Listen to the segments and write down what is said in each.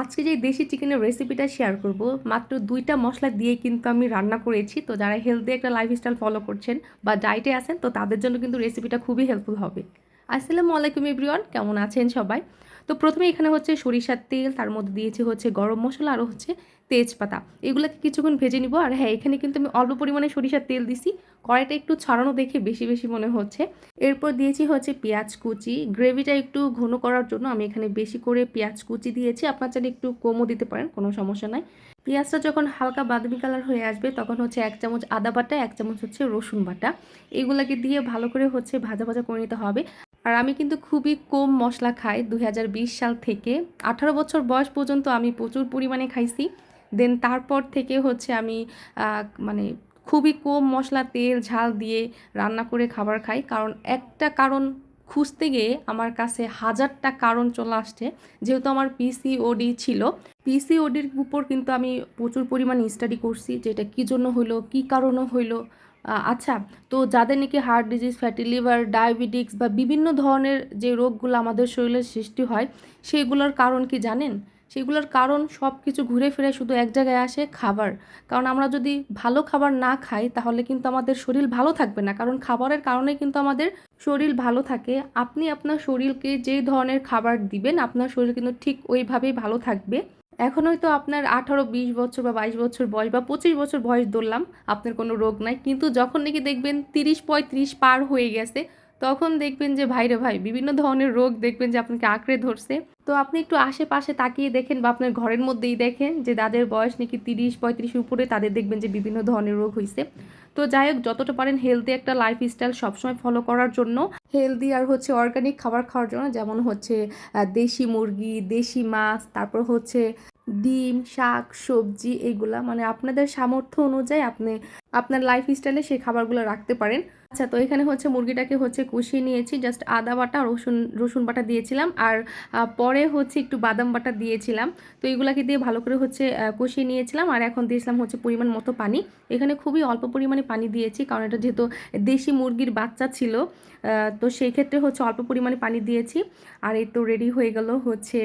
আজকে যে দেশি চিকেনের রেসিপিটা শেয়ার করব, মাত্র দুইটা মশলা দিয়ে কিন্তু আমি রান্না করেছি। তো যারা হেলদি একটা লাইফস্টাইল ফলো করছেন বা ডায়েটে আছেন, তো তাদের জন্য কিন্তু রেসিপিটা খুবই হেল্পফুল হবে। আসসালামু আলাইকুম এভরিওয়ান কেমন আছেন সবাই? তো প্রথমে এখানে হচ্ছে সরিষার তেল, তার মধ্যে দিয়েছি হচ্ছে গরম মশলা আর হচ্ছে তেজপাতা। এগুলোকে কিছুক্ষণ ভেজে নিব। আর হ্যাঁ এখানে কিন্তু আমি অল্প পরিমাণে সরিষার তেল দিছি। কড়াইটা একটু ছড়ানো দেখে বেশি বেশি মনে হচ্ছে। এরপর দিয়েছি হচ্ছে পেঁয়াজ কুচি। গ্রেভিটা একটু ঘন করার জন্য আমি এখানে বেশি করে পেঁয়াজ কুচি দিয়েছি। আপনার চাইলে একটু কমও দিতে পারেন, কোনো সমস্যা নাই। পেঁয়াজটা যখন হালকা বাদামি কালার হয়ে আসবে, তখন হচ্ছে এক চামচ আদা বাটা, এক চামচ হচ্ছে রসুন বাটা। এগুলাকে দিয়ে ভালো করে হচ্ছে ভাজা ভাজা করে নিতে হবে। আর আমি কিন্তু খুবই কম মশলা খাই দু হাজার বিশ সাল থেকে। আঠারো বছর বয়স পর্যন্ত আমি প্রচুর পরিমাণে খাইছি। দেন তারপর থেকে হচ্ছে আমি মানে খুবই কম মশলা, তেল, ঝাল দিয়ে রান্না করে খাবার খাই। কারণ একটা কারণ খুঁজতে গিয়ে আমার কাছে হাজারটা কারণ চলে আসছে। যেহেতু আমার পিসিওডি ছিল পিসিওডির উপর কিন্তু আমি প্রচুর পরিমাণে স্টাডি করছি যেটা কী জন্য হইল কী কারণে হইল আচ্ছা তো যাদের নাকি heart disease fatty liver diabetics বা বিভিন্ন ধরনের যে রোগগুলো আমাদের শরীরে সৃষ্টি হয়, সেগুলোর কারণ কি জানেন? সেগুলোর কারণ সব কিছু ঘুরে ফিরে শুধু এক জায়গায় আসে খাবার। কারণ আমরা যদি ভালো খাবার না খাই, তাহলে কিন্তু আমাদের শরীর ভালো থাকবে না। কারণ খাবারের কারণে কিন্তু আমাদের শরীর ভালো থাকে। আপনি আপনার শরীরকে যেই ধরনের খাবার দিবেন, আপনার শরীর কিন্তু ঠিক ওইভাবেই ভালো থাকবে। এখন হয়তো আপনার আঠারো, বিশ বছর বা বাইশ বছর বয়স বা পঁচিশ বছর বয়স ধরলাম, আপনার কোনো রোগ নাই। কিন্তু যখন নাকি দেখবেন তিরিশ, পঁয়ত্রিশ পার হয়ে গেছে তখন দেখবেন যে ভাইরে ভাই, বিভিন্ন ধরনের রোগ দেখবেন যে, আপনাকে আঁকড়ে ধরছে। তো আপনি একটু আশেপাশে তাকিয়ে দেখেন বা আপনার ঘরের মধ্যেই দেখেন যে, যাদের বয়স নাকি তিরিশ, পঁয়ত্রিশ উপরে, তাদের দেখবেন যে, বিভিন্ন ধরনের রোগ হয়েছে তো যাই হোক, যতটা পারেন হেলদি একটা লাইফস্টাইল সবসময় ফলো করার জন্য। হেলদি আর হচ্ছে অর্গানিক খাবার খাওয়ার জন্য, যেমন হচ্ছে দেশি মুরগি, দেশি মাছ, তারপর হচ্ছে ডিম, শাক, সবজি এগুলা মানে আপনাদের সামর্থ্য অনুযায়ী আপনি আপনার লাইফস্টাইলে সেই খাবারগুলো রাখতে পারেন। আচ্ছা তো এখানে হচ্ছে মুরগিটাকে হচ্ছে কষিয়ে নিয়েছি জাস্ট আদা বাটা, রসুন রসুন বাটা দিয়েছিলাম। আর পরে হচ্ছে একটু বাদাম বাটা দিয়েছিলাম। তো এগুলাকে দিয়ে ভালো করে হচ্ছে কষিয়ে নিয়েছিলাম। আর এখন দিয়েছিলাম হচ্ছে পরিমাণ মতো পানি। এখানে খুবই অল্প পরিমাণে পানি দিয়েছি, কারণ এটা যেহেতু দেশি মুরগির বাচ্চা ছিল তো সেই ক্ষেত্রে হচ্ছে অল্প পরিমাণে পানি দিয়েছি। আর এই তো রেডি হয়ে গেল হচ্ছে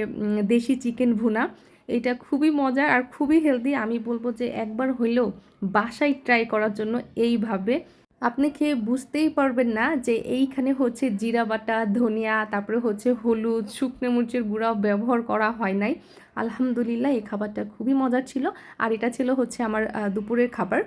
দেশি চিকেন ভুনা। এটা খুবই মজার আর খুবই হেলদি আমি বলব যে একবার হইলেও বাসায় ট্রাই করার জন্য এইভাবে। আপনি খেয়ে বুঝতেই পারবেন না যে এইখানে হচ্ছে জিরা বাটা, ধনিয়া, তারপরে হচ্ছে হলুদ, শুকনো মরিচের গুঁড়াও ব্যবহার করা হয় নাই। আলহামদুলিল্লাহ, এই খাবারটা খুবই মজার ছিল। আর এটা ছিল হচ্ছে আমার দুপুরের খাবার।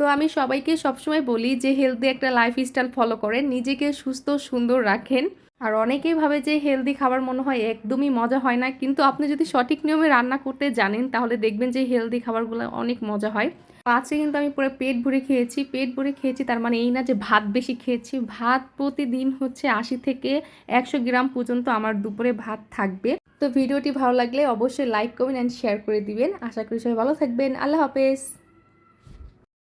তো আমি সবাইকে সবসময় বলি যে হেলদি একটা লাইফস্টাইল ফলো করেন, নিজেকে সুস্থ, সুন্দর রাখেন। আর অনেকেই ভাবে যে হেলদি খাবার মনে হয় একদমই মজা হয় না, কিন্তু আপনি যদি সঠিক নিয়মে রান্না করতে জানেন, তাহলে দেখবেন যে হেলদি খাবারগুলো অনেক মজা হয়। আজকে কিন্তু আমি পুরো পেট ভরে খেয়েছি, পেট ভরে খেয়েছি তার মানে এই না যে ভাত বেশি খেয়েছি, ভাত প্রতিদিন হচ্ছে আশি থেকে একশো গ্রাম পর্যন্ত আমার দুপুরে ভাত থাকবে। তো ভিডিওটি ভালো লাগলে অবশ্যই লাইক করবেন অ্যান্ড শেয়ার করে দিবেন। আশা করি সবাই ভালো থাকবেন। আল্লাহ হাফেজ।